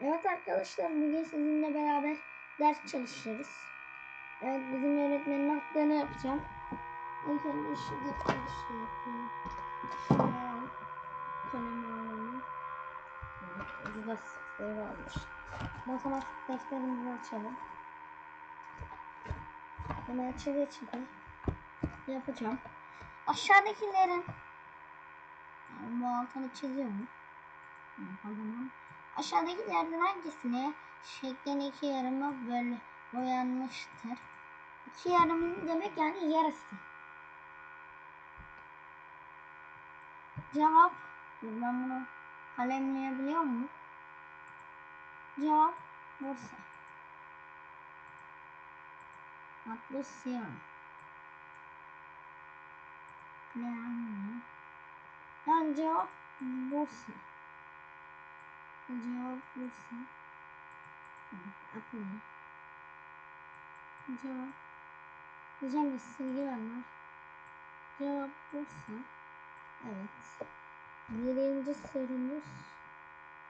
Evet arkadaşlar bugün sizinle beraber ders çalışırız. Evet bizim öğretmenin haklarını yapacağım. İlk önce şu defteri şey yapayım. Kalemi alalım. Evet, sıfır varmış. Matematik defterimizi açalım. Bunu açı geçidi yapacağım. Aşağıdakilerin yani bu altını çiziyorum. Yapalım. Aşağıdakilerden hangisine şeklin iki yarımı böyle boyanmıştır? İki yarım demek yani yarısı. Cevap ben bunu kalemleyebiliyor muyum? Cevap Bursa. Haklı Siyon. Yani, yani cevap Bursa. Cevap Bursa. Aklı. Cevap. Hocam bir silgi var. Cevap Bursa. Evet. Birinci sorumuz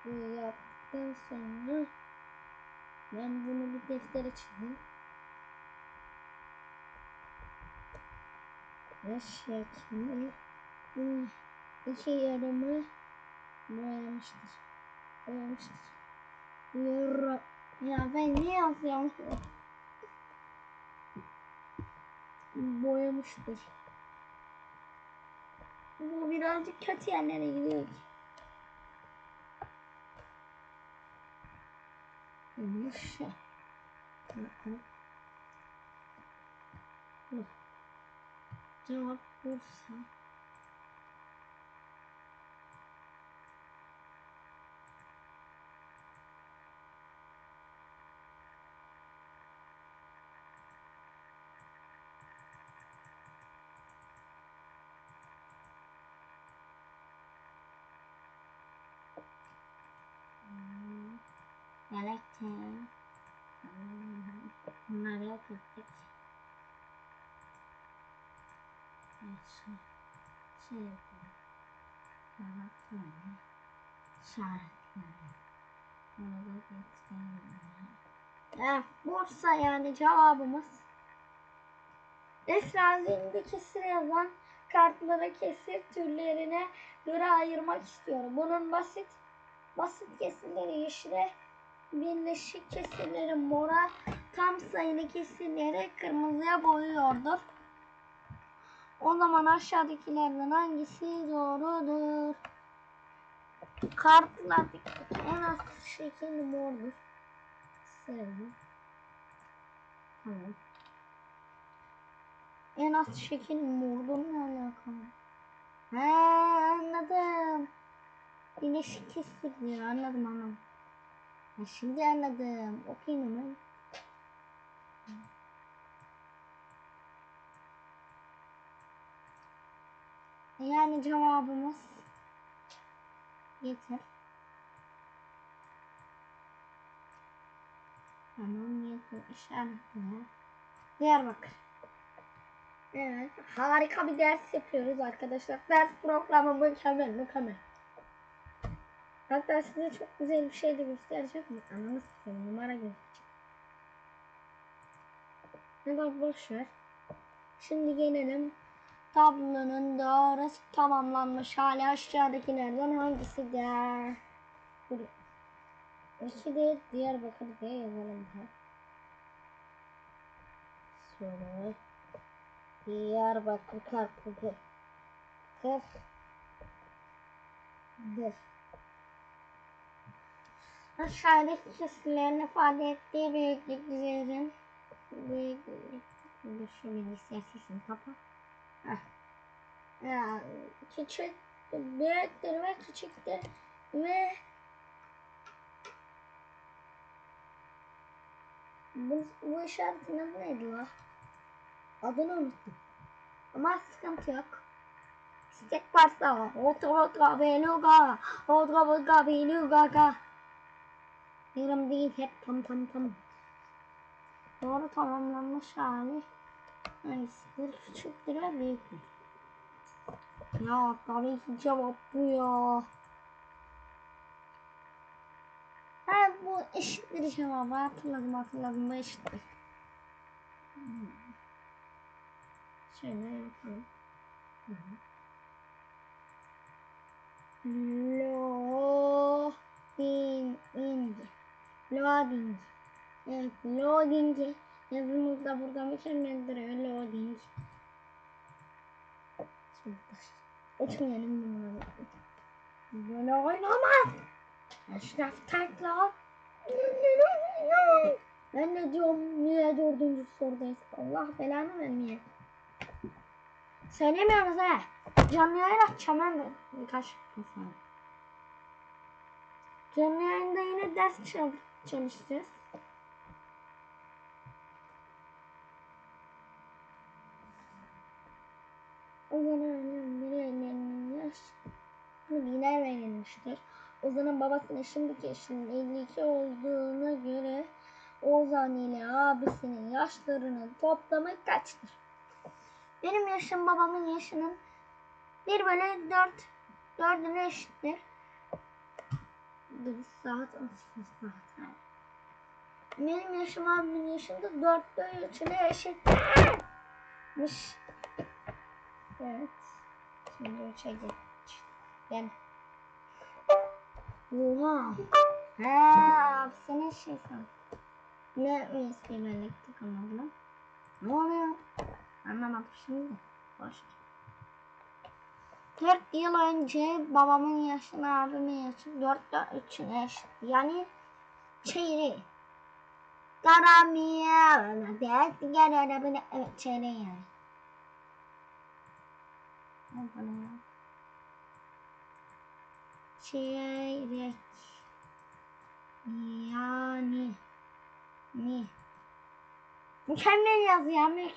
bu yaptıktan sonra ben bunu bir deftere çizeyim. Ve şekli bu iki yarımı boyamıştır. Boyamıştır. Yor ya ben ne yazıyorum? Boyamıştır. Bu birazcık kötü yerlere gidiyor ki. Bu. Cevap Bursa. Yelekte. Bunları yok ettik. Evet, şey, şey yapalım. Kağıtları, işaretleri. Bunu da geçelim. Eh, Bursa yani cevabımız. Esra zihinde kesir yazan kartları kesir türlerine göre ayırmak istiyorum. Bunun basit basit kesirleri yeşile, birleşik kesirleri mora, tam sayılı kesirleri kırmızıya boyuyordur. O zaman aşağıdakilerden hangisi doğrudur? Kartlardaki en az şekil mordur. Sevdim. Tamam. En az şekil mordur ne alakalı? He anladım. Diyor anladım anladım. Şimdi anladım. Okuyayım hemen. Yani cevabımız yeter. Tamam yeter işaretle. Diyarbakır. Evet harika bir ders yapıyoruz arkadaşlar. Ders programı mükemmel mükemmel. Hatta size çok güzel bir şey de göstereceğim? Ananı sikeyim numara gözükecek. Ne bak boş. Şimdi gelelim tablonun doğrusu tamamlanmış hali aşağıdakilerden hangisidir? Buraya. İki de Diyarbakır diye yazalım. Sonra Diyarbakır karpuzu. Kır. Dır. Aşağıdaki kesirlerin ifade ettiği büyüklük düzeyinin büyüklük bilgisayar sesini kapa. Ya, küçük, küçüktür ve bu, bu işaretin adı neydi la? Adını unuttum. Ama sıkıntı yok. Stek pasta. Otra otra beluga. Otra otra beluga ga. Yarım değil hep tam tam tam. Doğru tamamlanmış hali. Hangisidir? Küçüktür ve büyüktür. Ya tabii ki cevap bu ya. Ha bu eşittir cevabı hatırladım hatırladım bu eşittir. Hmm. Şöyle yapalım. Loading. Loading. Evet, loading. Yazımızda burada mükemmel duruyor. Loading. Şimdi Uçmayalım bunları. Böyle oynamaz. Eşref takla. Ben ne diyorum niye dördüncü sorudayız. Allah belanı vermeye. Söylemiyoruz ha. Canlı yayın açacağım ben de birkaç. Canlı yayında yine ders çal çalışacağız. O zaman bir yaş bilgiler verilmiştir. Ozan'ın babasının şimdiki yaşının 52 olduğuna göre Ozan ile abisinin yaşlarının toplamı kaçtır? Benim yaşım babamın yaşının 1 bölü 4 4'üne eşittir. Bir saat 18 saat. Benim yaşım abimin yaşında 4 bölü 3'üne eşitmiş. Evet. Şimdi 3'e geç. Gel. Oha. Ha, senin şey san. Ne USB bellektik anladım. Ne oluyor? Anlamadım şimdi. Boş. 4 yıl önce babamın yaşına abimin yaşı 4 4 3'üne eşit. Yani çeyreği. Karamiye. Evet çeyreği yani. Ne bana ya? Çeyrek. Yani. Ni. Mükemmel yaz ya mük.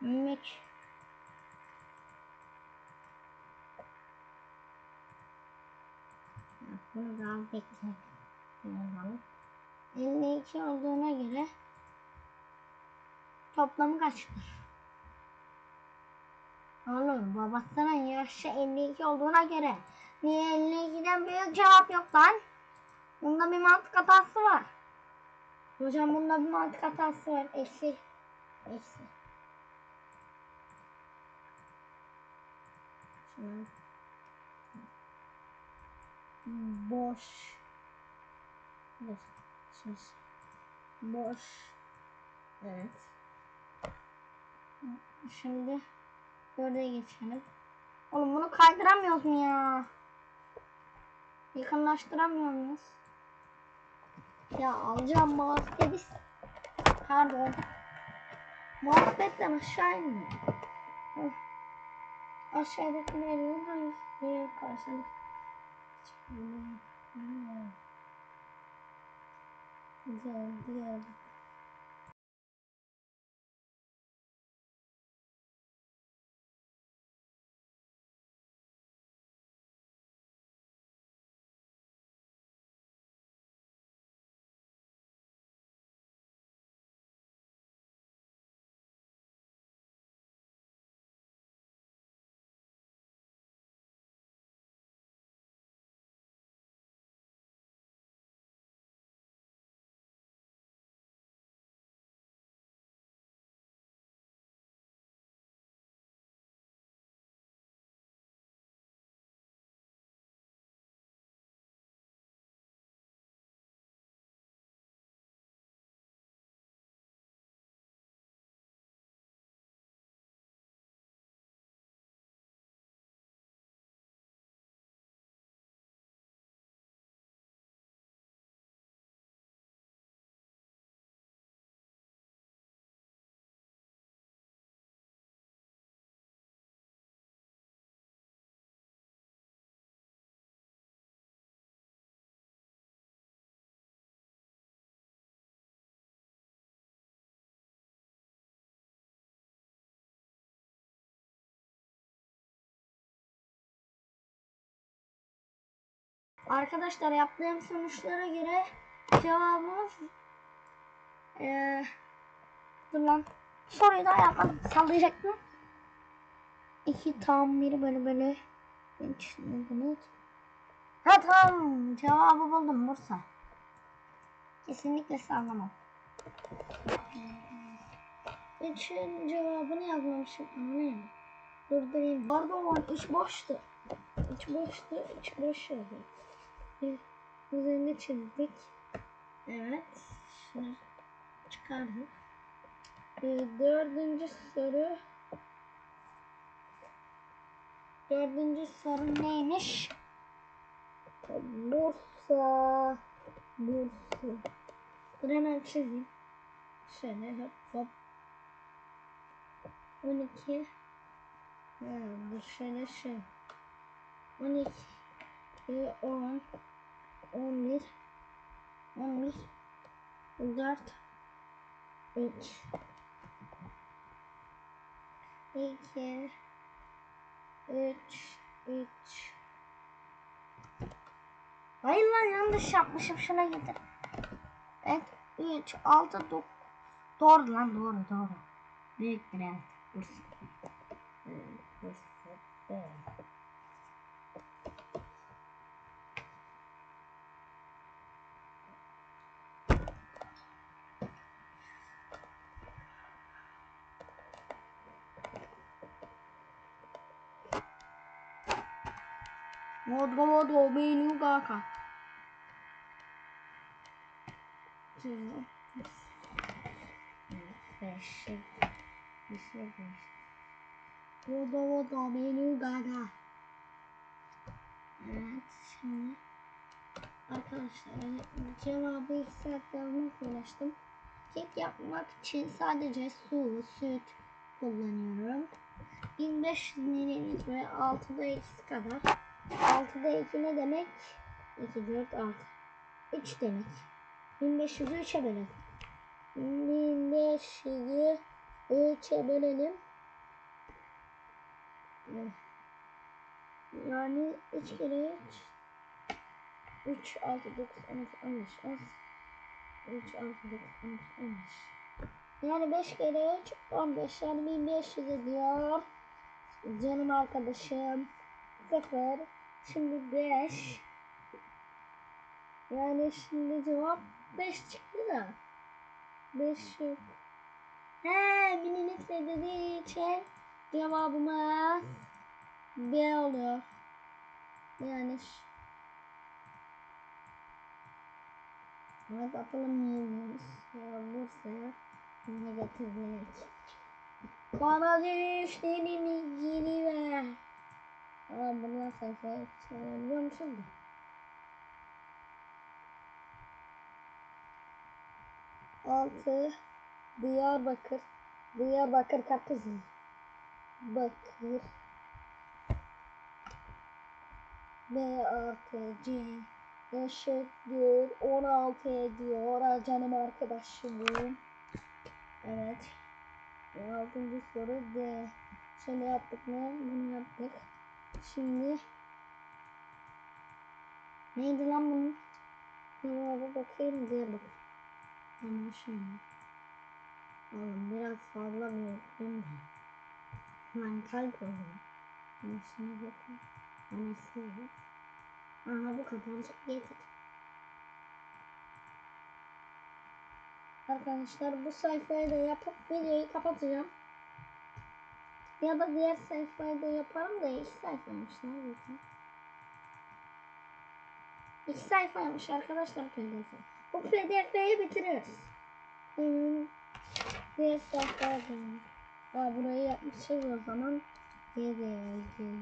Mük. Bunu daha bekle. Yazalım. 52 olduğuna göre toplamı kaçtır? Oğlum babasının yaşı 52 olduğuna göre niye 52'den büyük cevap yok lan? Bunda bir mantık hatası var. Hocam bunda bir mantık hatası var. Eksi. Eksi. Boş. Boş. Evet. Şimdi Dörde geçelim. Oğlum bunu kaydıramıyoruz mu ya? Yakınlaştıramıyor muyuz? Ya alacağım mousepad biz. Pardon. Mousepad'den aşağı iniyor. Hı. Aşağıdaki nereye hangi? Nereye karşılık? Güzel, güzel. Arkadaşlar yaptığım sonuçlara göre cevabımız ee, dur lan soruyu da yapmadım sallayacaktım. 2 tam 1 bölü bölü 3 bunu Ha tamam cevabı buldum Bursa. Kesinlikle sallamam. Üçün cevabını yazmamışım. Anlayın. Durdurayım. Pardon üç boştu. Üç boştu. Üç boş oldu. Bir üzerine çizdik. Evet. Şunu çıkardık. Ee, dördüncü soru. Dördüncü soru neymiş? Bursa. Bursa. Dur hemen çizeyim. Şöyle hop hop. 12. Ha, şöyle şey. 12. 10. 11. 11. 4. 3. 2. 3. 3. Hayır lan yanlış yapmışım şuna getir. Evet 3 6 9 Doğru lan doğru doğru. Büyüktür evet. Bursa. Bursa. Evet. Modro modro benim kaka. Şöyle. Beş. Bir şey beş. Modro modro benim kaka. Evet şimdi. Arkadaşlar cevabı yazmakla uğraştım. Kek yapmak için sadece su, süt kullanıyorum. 1500 mililitre 6'da eksi kadar. 6'da 2 ne demek? 2, 4, 6. 3 demek. 1500'ü 3'e bölelim. 1500'ü 3'e bölelim. Yani 3 kere 3. 3, 6, 9, 12, 15, 10. 3, 6, 9, 12, 15. Yani 5 kere 3, 15. Yani 1500 ediyor. Canım arkadaşım. 0. Şimdi 5. Yani şimdi cevap 5 çıktı da. 5 yok. He mililitre dediği için cevabımız B oluyor. Yani Evet atalım yiyoruz. Ya Bursa'ya ne getirdik? Bana düştü elini geri ver. Aa bundan sayfaya çevirebiliyor musun? da? Altı Diyarbakır Diyarbakır kapısı Bakır B artı C eşittir 16 ediyor canım arkadaşım. Evet. 6. soru D. Şöyle yaptık mı? Bunu yaptık. Şimdi neydi lan bunun? Cevabı bakayım diye bak. Hemen şöyle. Oğlum biraz fazla büyüttüm de. Lan kalp oldu. Ben şimdi bakayım. Anası yok. Aha bu kadarcık yeter. Arkadaşlar bu sayfayı da yapıp videoyu kapatacağım. Ya da diğer sayfayı da yaparım da iki sayfaymış neredeyse. İki sayfaymış arkadaşlar pdf. Bu pdf'yi bitiriyoruz. Hmm. Diğer sayfaya dönüyoruz. Aa burayı yapmışız o zaman. Geri geri.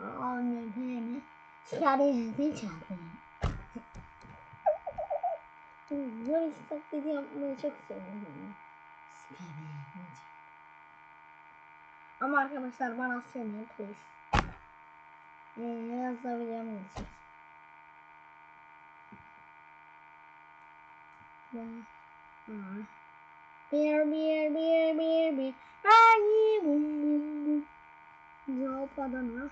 Olmuyor yani. Çıkarıyorsun çarpıyor. Böyle taklidi yapmayı çok seviyorum. Çıkarıyorsun Ama arkadaşlar bana söyleyin please. Ee, yazabileceğim. Ha. Bir bir bir bir bir. Ay bum bum bum. Cevap Adana.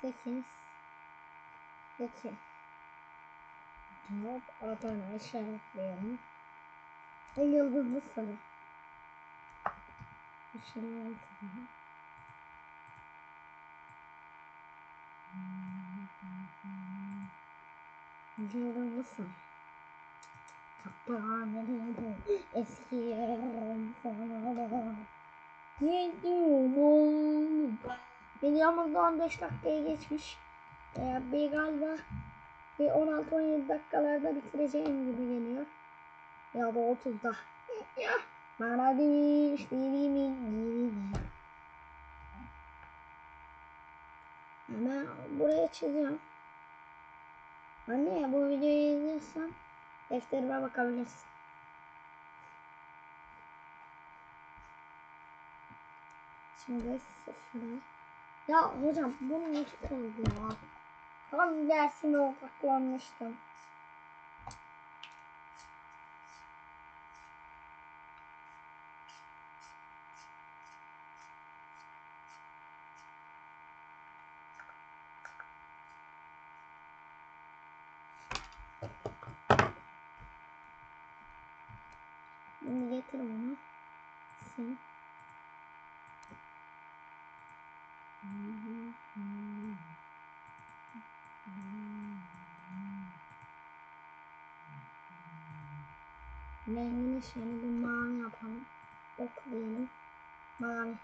Sekiz. İki. Cevap Adana işaretleyelim. Ve yıldızlı soru. İşaretleyelim. Yıldızım. Kaptanım eski yerim sana. Gidiyorum. Videomuzda 15 dakikaya geçmiş. Ee, bir galiba bir 16-17 dakikalarda bitireceğim gibi geliyor. Ya da 30'da. Bana düşlerimi geri Hemen buraya çiziyorum. Anne bu videoyu izliyorsan defterime bakabilirsin. Şimdi sıfıra. Ya hocam bu nasıl oldu ya? Tam dersime odaklanmıştım. Getir bunu. Sil. Rengini şöyle bir mavi yapalım. Ok diyelim. Mavi.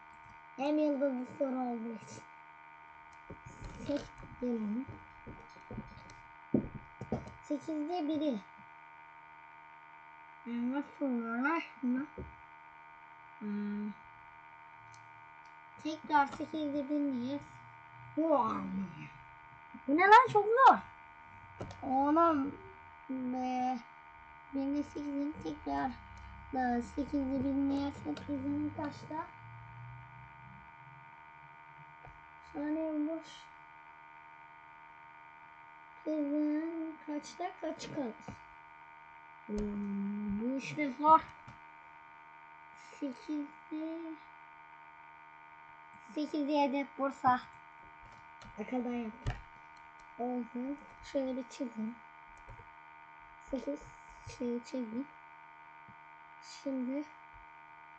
Hem yıldızlı soru olduğu için. Seç diyelim. Sekizde biri. Hmm, Nasıl var şuna? Hmm. Tekrar sekizde bir miyiz? Wow. Bu ne lan çok zor. Onun be. Benim de sekizin tekrar da sekizde bir miyiz? Sekizin kaçta? Saniye boş. Sekizin kaçta kaç kalır? Hmm, işte zor. Sekizde... Sekizde hedef Bursa. Akıldan yaptım. Olsun. Şöyle bir çizeyim. Sekiz şeyi çizeyim. Şimdi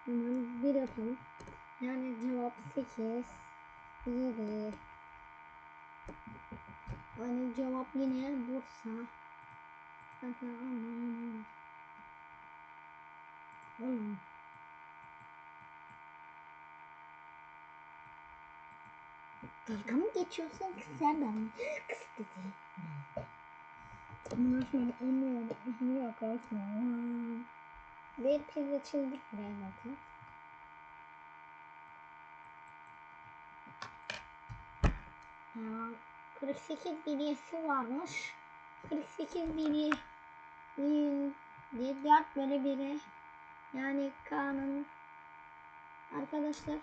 hemen bir yapalım. Yani cevap sekiz. Yedi. Yani cevap yine Bursa. Zaten anlayamadım. Oğlum. Dalga mı geçiyorsun kız sen ben? Kız dedi. Bunlar şöyle emiyorum. Yok olsun. Bir pizza çizdik buraya zaten. Ya, 48 biliyesi varmış. 48 bilye diye 4 bölü 1'i yani K'nın arkadaşlar.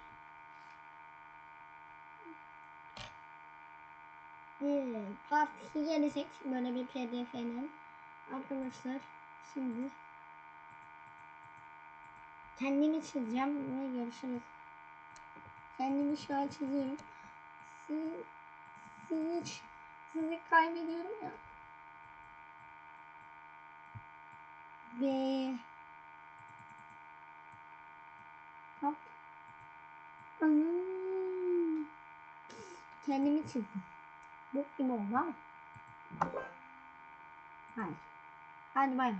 Hmm, part 2 gelecek. Böyle bir pdf'nin arkadaşlar. Şimdi kendimi çizeceğim ve görüşürüz. Kendimi şu an çiziyorum siz, sizi, sizi kaybediyorum ya. Ve hop Hmm. kendimi çizdim Bok gibi oldu ama. Hayır. Hadi bay bay.